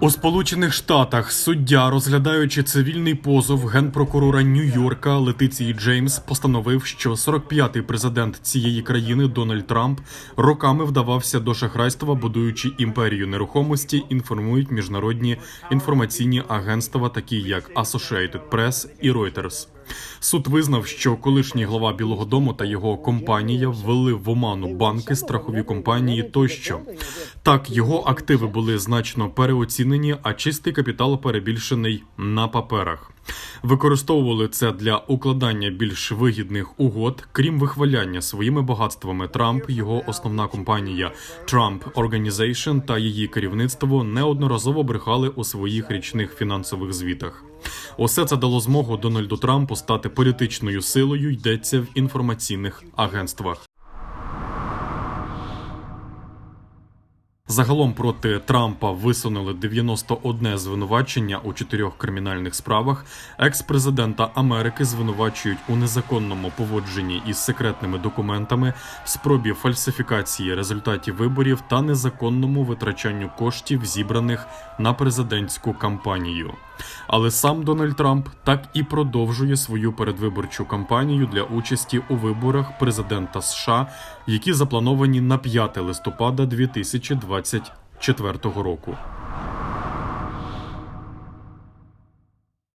У Сполучених Штатах суддя, розглядаючи цивільний позов генпрокурора Нью-Йорка Летиції Джеймс, постановив, що 45-й президент цієї країни Дональд Трамп роками вдавався до шахрайства, будуючи імперію нерухомості. Інформують міжнародні інформаційні агентства, такі як Associated Press і Reuters. Суд визнав, що колишній глава Білого Дому та його компанія ввели в оману банки, страхові компанії тощо. Так, його активи були значно переоцінені, а чистий капітал перебільшений на паперах. Використовували це для укладання більш вигідних угод, крім вихваляння своїми багатствами. Трамп, його основна компанія Trump Organization та її керівництво неодноразово брехали у своїх річних фінансових звітах. Усе це дало змогу Дональду Трампу стати політичною силою. Йдеться в інформаційних агентствах. Загалом проти Трампа висунули 91 звинувачення у чотирьох кримінальних справах. Екс-президента Америки звинувачують у незаконному поводженні із секретними документами, спробі фальсифікації результатів виборів та незаконному витрачанню коштів, зібраних на президентську кампанію. Але сам Дональд Трамп так і продовжує свою передвиборчу кампанію для участі у виборах президента США, які заплановані на 5 листопада 2024 року.